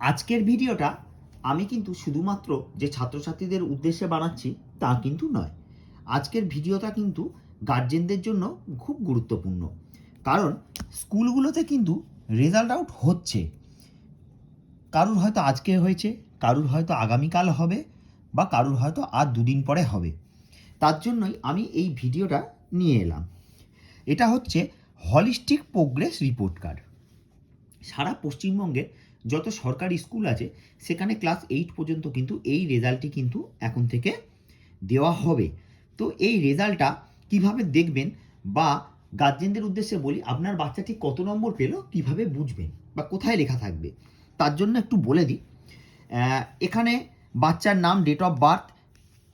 আজকের ভিডিওটা আমি কিন্তু শুধুমাত্র যে ছাত্রছাত্রীদের উদ্দেশ্যে বানাচ্ছি তা কিন্তু নয়। আজকের ভিডিওটা কিন্তু গার্জেনদের জন্য খুব গুরুত্বপূর্ণ। কারণ স্কুলগুলোতে কিন্তু রেজাল্ট আউট হচ্ছে। কারুর হয়তো আজকে হয়েছে, কারুর হয়তো আগামীকাল হবে বা কারুর হয়তো আর দুদিন পরে হবে। তার জন্যই আমি এই ভিডিওটা নিয়ে এলাম। এটা হচ্ছে হলিস্টিক প্রোগ্রেস রিপোর্ট কার্ড সারা পশ্চিমবঙ্গে যত সরকারি স্কুল আছে, সেখানে ক্লাস এইট পর্যন্ত কিন্তু এই রেজাল্টটি কিন্তু এখন থেকে দেওয়া হবে। তো এই রেজাল্টটা কীভাবে দেখবেন বা গার্জেনদের উদ্দেশ্যে বলি, আপনার বাচ্চা ঠিক কত নম্বর পেল, কীভাবে বুঝবেন বা কোথায় লেখা থাকবে? তার জন্য একটু বলে দিই এখানে বাচ্চার নাম ডেট অফ বার্থ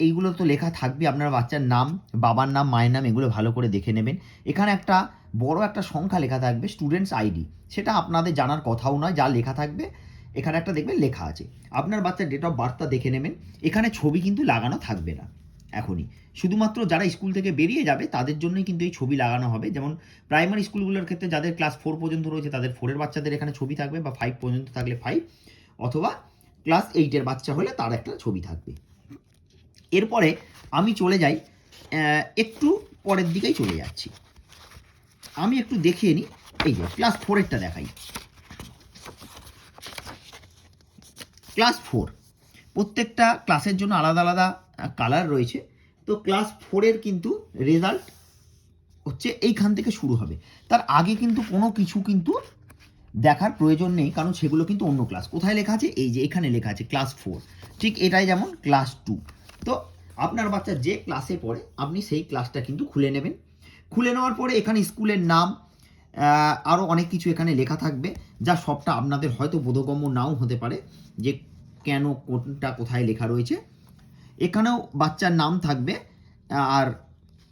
এইগুলো তো লেখা থাকবে। আপনার বাচ্চার নাম, বাবার নাম, মায়ের নাম, এগুলো ভালো করে দেখে নেবেন। এখানে একটা বড় একটা সংখ্যা লেখা থাকবে স্টুডেন্টস আইডি সেটা আপনাদের জানার কথাও নয়, যা লেখা থাকবে, এখানে একটা দেখবেন লেখা আছে। আপনার বাচ্চার ডেট অফ বার্থটা দেখে নেবেন, এখানে ছবি কিন্তু লাগানো থাকবে না, এখনই। শুধুমাত্র যারা স্কুল থেকে বেরিয়ে যাবে, তাদের জন্যই কিন্তু এই ছবি লাগানো হবে। যেমন প্রাইমারি স্কুলগুলোর ক্ষেত্রে যাদের ক্লাস ফোর পর্যন্ত রয়েছে, তাদের ফোরের বাচ্চাদের এখানে ছবি থাকবে বা ফাইভ পর্যন্ত থাকলে ফাইভ অথবা ক্লাস এইটের বাচ্চা হলে তার একটা ছবি থাকবে। এরপরে আমি চলে যাই একটু পরের দিকেই চলে যাচ্ছি। আমি একটু দেখিয়ে নিই এই যে ক্লাস ফোরেরটা দেখাই। ক্লাস ফোর প্রত্যেকটা ক্লাসের জন্য আলাদা আলাদা কালার রয়েছে। তো ক্লাস ফোরের কিন্তু রেজাল্ট হচ্ছে এইখান থেকে শুরু হবে। তার আগে কিন্তু কোনো কিছু কিন্তু দেখার প্রয়োজন নেই, কারণ সেগুলো কিন্তু অন্য ক্লাস কোথায় লেখা আছে? এই যে, এখানে লেখা আছে ক্লাস ফোর ঠিক এটাই যেমন ক্লাস টু তো আপনার বাচ্চা যে ক্লাসে পড়ে, আপনি সেই ক্লাসটা কিন্তু খুলে নেবেন। খুলে নেওয়ার পরে এখানে স্কুলের নাম আরও অনেক কিছু এখানে লেখা থাকবে, যা সবটা আপনাদের হয়তো বোধগম্য নাও হতে পারে যে কেন কোনটা কোথায় লেখা রয়েছে। এখানেও বাচ্চার নাম থাকবে, আর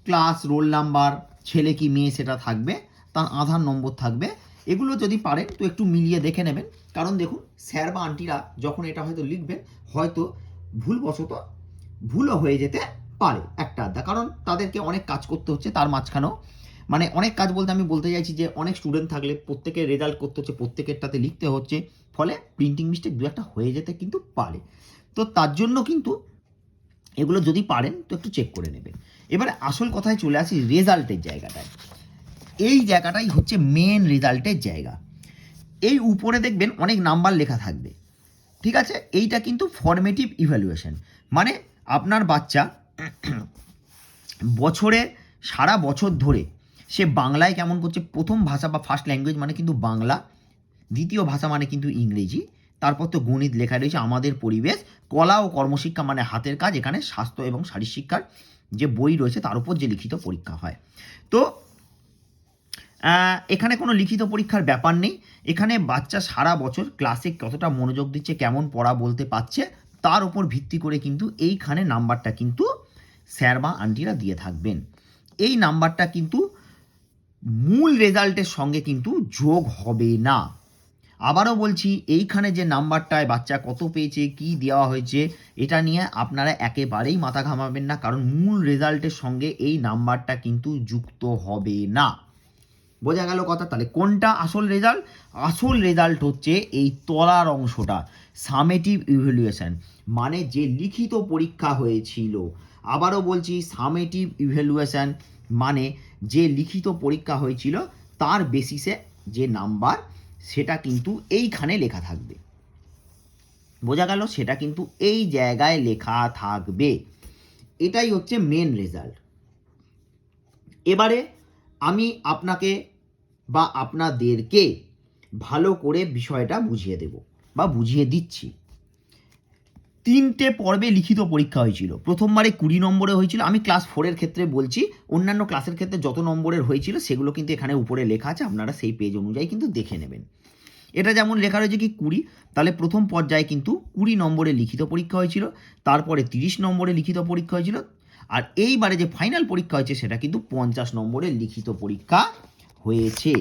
ক্লাস রোল নাম্বার, ছেলে কি মেয়ে সেটা থাকবে, তার আধার নম্বর থাকবে। এগুলো যদি পারেন তো একটু মিলিয়ে দেখে নেবেন। কারণ দেখুন, স্যার বা আন্টিরা যখন এটা হয়তো লিখবেন, হয়তো ভুলবশত ভুলও হয়ে যেতে পারে একটা আধা। কারণ তাদেরকে অনেক কাজ করতে হচ্ছে তার মাঝখানেও। মানে অনেক কাজ বলতে আমি বলতে চাইছি যে, অনেক স্টুডেন্ট থাকলে প্রত্যেকের রেজাল্ট করতে হচ্ছে, প্রত্যেকেরটাতে লিখতে হচ্ছে। ফলে প্রিন্টিং মিস্টেক দু একটা হয়ে যেতে কিন্তু পারে। তো তার জন্য কিন্তু এগুলো যদি পারেন, তো একটু চেক করে নেবেন। এবারে আসল কথায় চলে আসি রেজাল্টের জায়গাটায়। এই জায়গাটাই হচ্ছে মেন রেজাল্টের জায়গা। এই উপরে দেখবেন অনেক নাম্বার লেখা থাকবে। ঠিক আছে? এইটা কিন্তু ফর্মেটিভ ইভ্যালুয়েশন মানে আপনার বাচ্চা বছরে, সারা বছর ধরে সে বাংলায় কেমন করছে, প্রথম ভাষা বা ফার্স্ট ল্যাঙ্গুয়েজ মানে কিন্তু বাংলা, দ্বিতীয় ভাষা মানে কিন্তু ইংরেজি, তারপর তো গণিত লেখা রয়েছে আমাদের পরিবেশ, কলা ও কর্মশিক্ষা মানে হাতের কাজ, এখানে স্বাস্থ্য এবং শারীরশিক্ষার যে বই রয়েছে তার উপর যে লিখিত পরীক্ষা হয়। তো এখানে কোনো লিখিত পরীক্ষার ব্যাপার নেই, এখানে বাচ্চা সারা বছর ক্লাসে কতটা মনোযোগ দিচ্ছে, কেমন পড়া বলতে পারছে, তার উপর ভিত্তি করে কিন্তু এইখানে নাম্বারটা কিন্তু স্যার বা আন্টিরা দিয়ে থাকবেন। এই নাম্বারটা কিন্তু মূল রেজাল্টের সঙ্গে কিন্তু যোগ হবে না। আবারও বলছি, এইখানে যে নাম্বারটায় বাচ্চা কত পেয়েছে, কি দেওয়া হয়েছে, এটা নিয়ে আপনারা একেবারেই মাথা ঘামাবেন না, কারণ মূল রেজাল্টের সঙ্গে এই নাম্বারটা কিন্তু যুক্ত হবে না। বোঝা গেল কথা? তাহলে কোনটা আসল রেজাল্ট? আসল রেজাল্ট হচ্ছে এই তলার অংশটা, সামেটিভ ইভ্যালুয়েশন। মানে যে লিখিত পরীক্ষা হয়েছিল। আবারও বলছি সামেটিভ ইভ্যালুয়েশন মানে যে লিখিত পরীক্ষা হয়েছিল, তার বেসিসে যে নাম্বার সেটা কিন্তু এইখানে লেখা থাকবে। বোঝা গেল, সেটা কিন্তু এই জায়গায় লেখা থাকবে। এটাই হচ্ছে মেন রেজাল্ট এবারে আমি আপনাকে বা আপনাদেরকে ভালো করে বিষয়টা বুঝিয়ে দেব বা বুঝিয়ে দিচ্ছি। তিনটে পর্বে লিখিত পরীক্ষা হয়েছিল। প্রথমবারে কুড়ি নম্বরে হয়েছিল। আমি ক্লাস ফোরের ক্ষেত্রে বলছি, অন্যান্য ক্লাসের ক্ষেত্রে যত নম্বরের হয়েছিল, সেগুলো কিন্তু এখানে উপরে লেখা আছে। আপনারা সেই পেজ অনুযায়ী কিন্তু দেখে নেবেন। এটা যেমন লেখা রয়েছে কি কুড়ি, তাহলে প্রথম পর্যায়ে কিন্তু কুড়ি নম্বরে লিখিত পরীক্ষা হয়েছিল, তারপরে তিরিশ নম্বরে লিখিত পরীক্ষা হয়েছিল, আর এইবারে যে ফাইনাল পরীক্ষা হয়েছে, সেটা কিন্তু পঞ্চাশ নম্বরে লিখিত পরীক্ষা হয়েছে।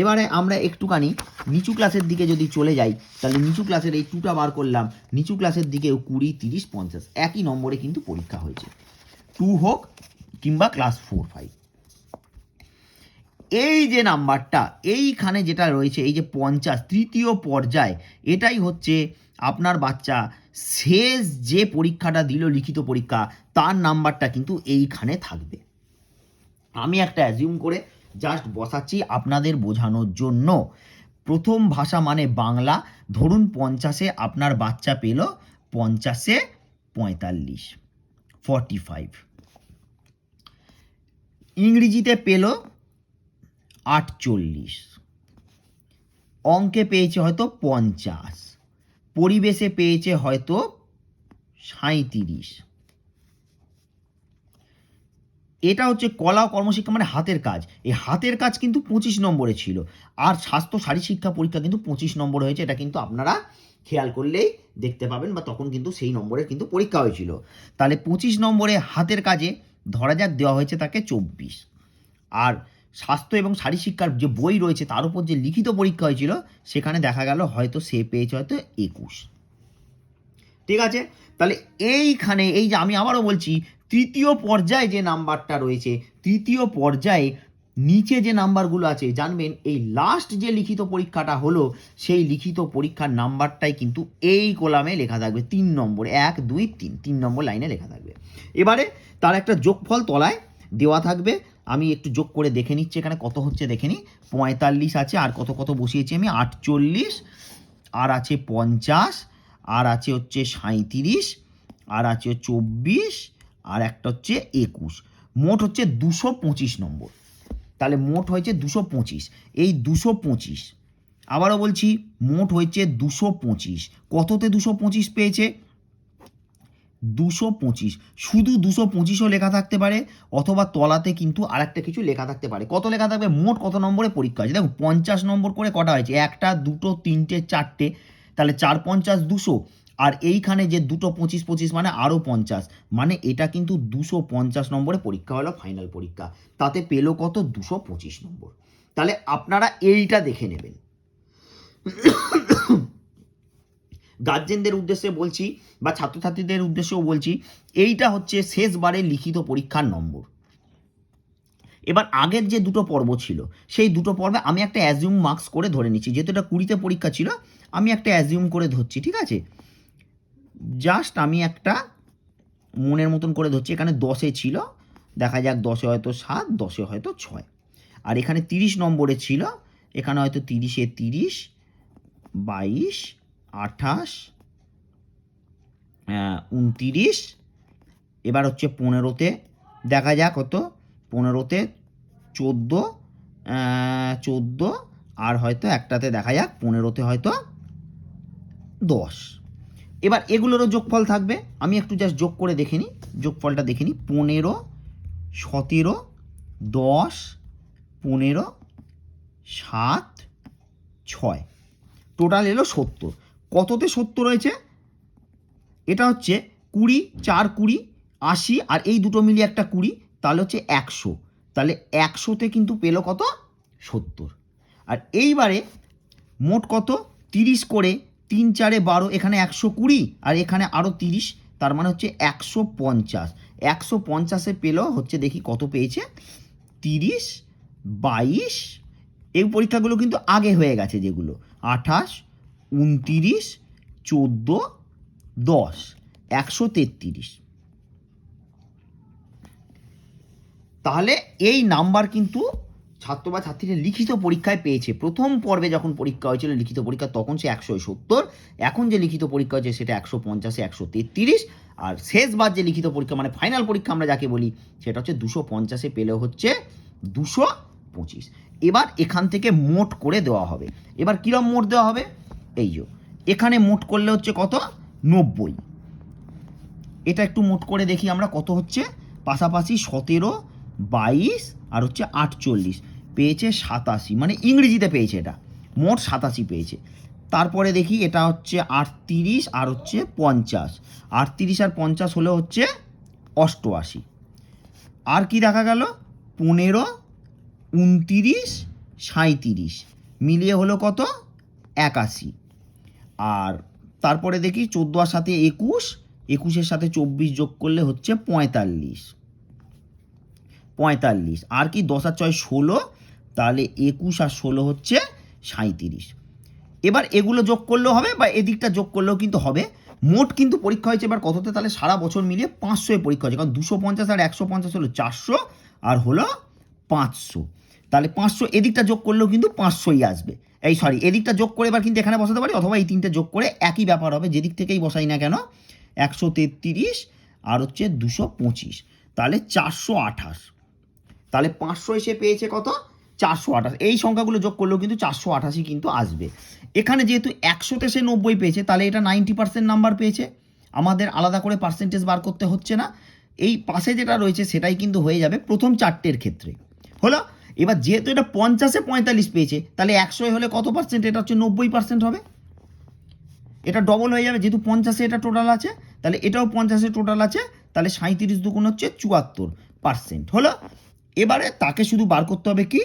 এবারে আমরা একটুখানি নিচু ক্লাসের দিকে যদি চলে যাই, তাহলে নিচু ক্লাসের এই টুটা বার করলাম। নিচু ক্লাসের দিকেও কুড়ি, তিরিশ, পঞ্চাশ, একই নম্বরে কিন্তু পরীক্ষা হয়েছে। টু হোক কিংবা ক্লাস ফোর ফাইভ এই যে নাম্বারটা, এইখানে যেটা রয়েছে, এই যে পঞ্চাশ, তৃতীয় পর্যায়, এটাই হচ্ছে আপনার বাচ্চা শেষ যে পরীক্ষাটা দিল, লিখিত পরীক্ষা, তার নাম্বারটা কিন্তু এইখানে থাকবে। আমি একটা অ্যাজিউম করে জাস্ট বসাচ্ছি আপনাদের বোঝানোর জন্য। প্রথম ভাষা মানে বাংলা। ধরুন পঞ্চাশে আপনার বাচ্চা পেল পঞ্চাশে পঁয়তাল্লিশ ফর্টি ফাইভ ইংরেজিতে পেল আটচল্লিশ। অঙ্কে পেয়েছে হয়তো পঞ্চাশ। পরিবেশে পেয়েছে হয়তো সাঁইত্রিশ। এটা হচ্ছে কলা ও কর্মশিক্ষা মানে হাতের কাজ। এই হাতের কাজ কিন্তু পঁচিশ নম্বরে ছিল। আর স্বাস্থ্য শারীরশিক্ষা পরীক্ষা কিন্তু পঁচিশ নম্বর হয়েছে, এটা কিন্তু আপনারা খেয়াল করলেই দেখতে পাবেন বা তখন কিন্তু সেই নম্বরে কিন্তু পরীক্ষা হয়েছিল। তাহলে পঁচিশ নম্বরে হাতের কাজে ধরা যাক দেওয়া হয়েছে তাকে চব্বিশ। আর স্বাস্থ্য এবং শারীরশিক্ষার যে বই রয়েছে, তার উপর যে লিখিত পরীক্ষা হয়েছিল, সেখানে দেখা গেল হয়তো সে পেয়েছে হয়তো একুশ। ঠিক আছে? তাহলে এইখানে এই যে আমি আবারও বলছি, তৃতীয় পর্যায়ে যে নাম্বারটা রয়েছে, তৃতীয় পর্যায়ে নিচে যে নাম্বারগুলো আছে, জানবেন এই লাস্ট যে লিখিত পরীক্ষাটা হলো, সেই লিখিত পরীক্ষার নাম্বারটাই কিন্তু এই কলামে লেখা থাকবে, তিন নম্বর, এক, দুই, তিন তিন নম্বর লাইনে লেখা থাকবে। এবারে তার একটা যোগফল তলায় দেওয়া থাকবে, আমি একটু যোগ করে দেখে নিচ্ছি এখানে কত হচ্ছে দেখে নিই পঁয়তাল্লিশ আছে, আর কত কত বসিয়েছি আমি, আটচল্লিশ, আর আছে পঞ্চাশ আর আছে হচ্ছে সাঁইত্রিশ, আর আছে চব্বিশ, আর একটা হচ্ছে একুশ। মোট হচ্ছে দুশো পঁচিশ নম্বর। তাহলে মোট হয়েছে দুশো পঁচিশ। এই দুশো পঁচিশ, আবারও বলছি, মোট হয়েছে দুশো পঁচিশ। কততে দুশো পঁচিশ পেয়েছে? দুশো পঁচিশ। শুধু দুশো পঁচিশও লেখা থাকতে পারে, অথবা তলাতে কিন্তু আরেকটা কিছু লেখা থাকতে পারে। কত লেখা থাকবে? মোট কত নম্বরে পরীক্ষা হয়েছে? দেখুন, পঞ্চাশ নম্বর করে কটা হয়েছে? একটা, দুটো, তিনটে, চারটে তাহলে চার পঞ্চাশ দুশো, আর এইখানে যে দুটো পঁচিশ পঁচিশ মানে আরও পঞ্চাশ মানে এটা কিন্তু দুশো পঞ্চাশ নম্বরে পরীক্ষা হলো ফাইনাল পরীক্ষা, তাতে পেল কত? দুশো পঁচিশ নম্বর। তাহলে আপনারা এইটা দেখে নেবেন। গার্জেনদের উদ্দেশ্যে বলছি, বা ছাত্রছাত্রীদের উদ্দেশ্যেও বলছি, এইটা হচ্ছে শেষবারে লিখিত পরীক্ষার নম্বর। এবার আগের যে দুটো পর্ব ছিল, সেই দুটো পর্বে আমি একটা অ্যাজিউম মার্কস করে ধরে নিচ্ছি। যেহেতু এটা কুড়িতে পরীক্ষা ছিল, আমি একটা অ্যাজিউম করে ধরছি, ঠিক আছে? জাস্ট আমি একটা মনের মতন করে ধরছি, এখানে দশে ছিল, দেখা যাক দশে হয়তো সাত, দশে হয়তো ছয়। আর এখানে তিরিশ নম্বরে ছিল, এখানে হয়তো তিরিশে তিরিশ, বাইশ, আঠাশ উনতিরিশ, এবার হচ্ছে পনেরোতে, দেখা যাক হতো পনেরোতে চোদ্দ চোদ্দ, আর হয়তো একটাতে দেখা যাক, পনেরোতে হয়তো দশ। এবার এগুলোরও যোগফল থাকবে। আমি একটু জাস্ট যোগ করে দেখে নিই। যোগফলটা দেখে নিই। পনেরো, সতেরো, দশ, পনেরো, সাত, ছয়। টোটাল এলো সত্তর। কততে সত্তর রয়েছে এটা হচ্ছে কুড়ি, চার কুড়ি, আশি, আর এই দুটো মিলিয়ে একটা কুড়ি। তাহলে হচ্ছে একশো। তাহলে একশোতে কিন্তু পেল কত? সত্তর। আর এইবারে মোট কত? তিরিশ করে তিন চারে বারো, এখানে একশো কুড়ি আর এখানে আরও তিরিশ, তার মানে হচ্ছে একশো পঞ্চাশ। একশো পঞ্চাশে পেল হচ্ছে দেখি কত পেয়েছে? তিরিশ, বাইশ। এই পরীক্ষাগুলো কিন্তু আগে হয়ে গেছে যেগুলো। আঠাশ, উনতিরিশ, চোদ্দ, দশ। একশো তেত্রিশ। তাহলে এই নাম্বার কিন্তু ছাত্র বা ছাত্রীরা লিখিত পরীক্ষায় পেয়েছে। প্রথম পর্বে যখন পরীক্ষা হয়েছিল লিখিত পরীক্ষা, তখন সে একশো সত্তর, এখন যে লিখিত পরীক্ষা হয়েছে সেটা একশো পঞ্চাশে, একশো তেত্রিশ, আর শেষবার যে লিখিত পরীক্ষা মানে ফাইনাল পরীক্ষা আমরা যাকে বলি, সেটা হচ্ছে দুশো পঞ্চাশে পেলে হচ্ছে দুশো পঁচিশ। এবার এখান থেকে মোট করে দেওয়া হবে। এবার কীরকম মোট দেওয়া হবে? এই যে, এখানে মোট করলে হচ্ছে কত? নব্বই। এটা একটু মোট করে দেখি আমরা কত হচ্ছে? পাশাপাশি সতেরো বাইশ আর হচ্ছে আটচল্লিশ। পেয়েছে সাতাশি মানে ইংরেজিতে পেয়েছে এটা। মোট সাতাশি পেয়েছে। তারপরে দেখি এটা হচ্ছে আটত্রিশ আর হচ্ছে পঞ্চাশ। আটত্রিশ আর পঞ্চাশ হলে হচ্ছে অষ্টআশি। আর কি দেখা গেল? পনেরো, উনতিরিশ, সাঁইত্রিশ। মিলিয়ে হলো কত? একাশি। আর তারপরে দেখি চোদ্দ আর সাথে একুশ, একুশের সাথে চব্বিশ যোগ করলে হচ্ছে পঁয়তাল্লিশ। পঁয়তাল্লিশ। আর কি দশ আর ছয় ষোলো, তাহলে একুশ আর ষোলো হচ্ছে সাঁইত্রিশ। এবার এগুলো যোগ করলেও হবে বা এদিকটা যোগ করলেও কিন্তু হবে। মোট কিন্তু পরীক্ষা হয়েছে এবার কততে? তাহলে সারা বছর মিলিয়ে পাঁচশোয় পরীক্ষা হয়েছে। কারণ দুশো পঞ্চাশ আর একশো পঞ্চাশ হলো চারশো আর হলো পাঁচশো। তাহলে পাঁচশো এদিকটা যোগ করলেও কিন্তু পাঁচশোই আসবে। এই সরি এদিকটা যোগ করে এবার কিন্তু এখানে বসাতে পারি, অথবা এই তিনটে যোগ করে একই ব্যাপার হবে, যেদিক থেকেই বসাই না কেন, একশো তেত্রিশ আর হচ্ছে দুশো পঁচিশ। তাহলে চারশো আঠাশ। তাহলে পাঁচশো এসে পেয়েছে কত? চারশো আঠাশ। এই সংখ্যাগুলো যোগ করলেও কিন্তু চারশো আঠাশি কিন্তু আসবে। এখানে যেহেতু একশোতে সে নব্বই পেয়েছে, তাহলে এটা নাইনটি পার্সেন্ট নাম্বার পেয়েছে। আমাদের আলাদা করে পার্সেন্টেজ বার করতে হচ্ছে না। এই পাশে যেটা রয়েছে, সেটাই কিন্তু হয়ে যাবে প্রথম চারটের ক্ষেত্রে। হলো? এবার যেহেতু এটা পঞ্চাশে পঁয়তাল্লিশ পেয়েছে, তাহলে একশোয় হলে কত পার্সেন্ট এটা হচ্ছে নব্বই পার্সেন্ট হবে। এটা ডবল হয়ে যাবে, যেহেতু পঞ্চাশে এটা টোটাল আছে, তাহলে এটাও পঞ্চাশে টোটাল আছে, তাহলে সাঁত্রিশ দুগুণ হচ্ছে চুয়াত্তর পার্সেন্ট হলো? এবারে তাকে শুধু বার করতে হবে কি?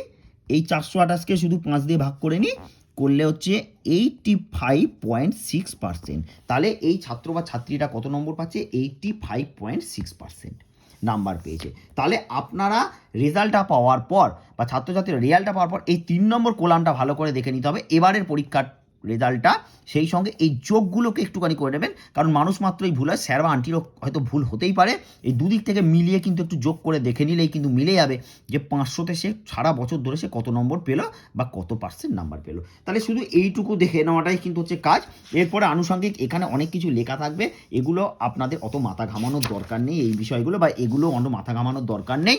এই চারশো আঠাশকে শুধু পাঁচ দিয়ে ভাগ করে নিই করলে হচ্ছে eighty five point six percent তাহলে এই ছাত্র বা ছাত্রীরা কত নম্বর পাচ্ছে? Eighty five point six percent number পেয়েছে। তাহলে আপনারা রেজাল্টটা পাওয়ার পর বা ছাত্রছাত্রীরা রেজাল্টটা পাওয়ার পর এই তিন নম্বর কোলামটা ভালো করে দেখে নিতে হবে। এবারের পরীক্ষার রেজাল্টটা, সেই সঙ্গে এই যোগগুলোকে একটুখানি করে নেবেন। কারণ মানুষ মাত্রই ভুল হয় স্যার বা আন্টিরও হয়তো ভুল হতেই পারে। এই দুদিক থেকে মিলিয়ে কিন্তু একটু যোগ করে দেখে নিলেই কিন্তু মিলে যাবে যে পাঁচশোতে সে সারা বছর ধরে সে কত নম্বর পেল বা কত পার্সেন্ট নাম্বার পেল। তাহলে শুধু এইটুকু দেখে নেওয়াটাই কিন্তু হচ্ছে কাজ। এরপরে আনুষঙ্গিক এখানে অনেক কিছু লেখা থাকবে। এগুলো আপনাদের অত মাথা ঘামানোর দরকার নেই এই বিষয়গুলো বা এগুলো অন্য মাথা ঘামানোর দরকার নেই।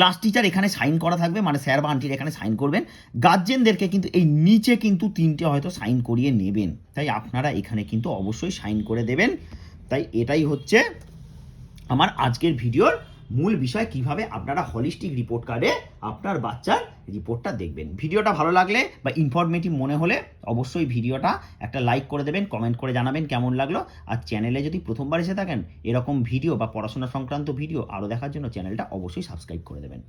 ক্লাস টিচার এখানে সাইন করা থাকবে মানে স্যার বা আন্টির এখানে সাইন করবেন। গার্জেনদেরকে কিন্তু এই নিচে কিন্তু তিনটে হয়তো সাইন করিয়ে নেবেন। তাই আপনারা এখানে কিন্তু অবশ্যই সাইন করে দেবেন। তাই এটাই হচ্ছে আমার আজকের ভিডিওর মূল বিষয়, কীভাবে আপনারা হলিস্টিক রিপোর্ট কার্ডে আপনার বাচ্চার রিপোর্টটা দেখবেন। ভিডিওটা ভালো লাগলে বা ইনফরমেটিভ মনে হলে অবশ্যই ভিডিওটা একটা লাইক করে দেবেন কমেন্ট করে জানাবেন কেমন লাগল। আর চ্যানেলে যদি প্রথমবার এসে থাকেন, এরকম ভিডিও বা পড়াশোনা সংক্রান্ত ভিডিও আরও দেখার জন্য চ্যানেলটা অবশ্যই সাবস্ক্রাইব করে দেবেন।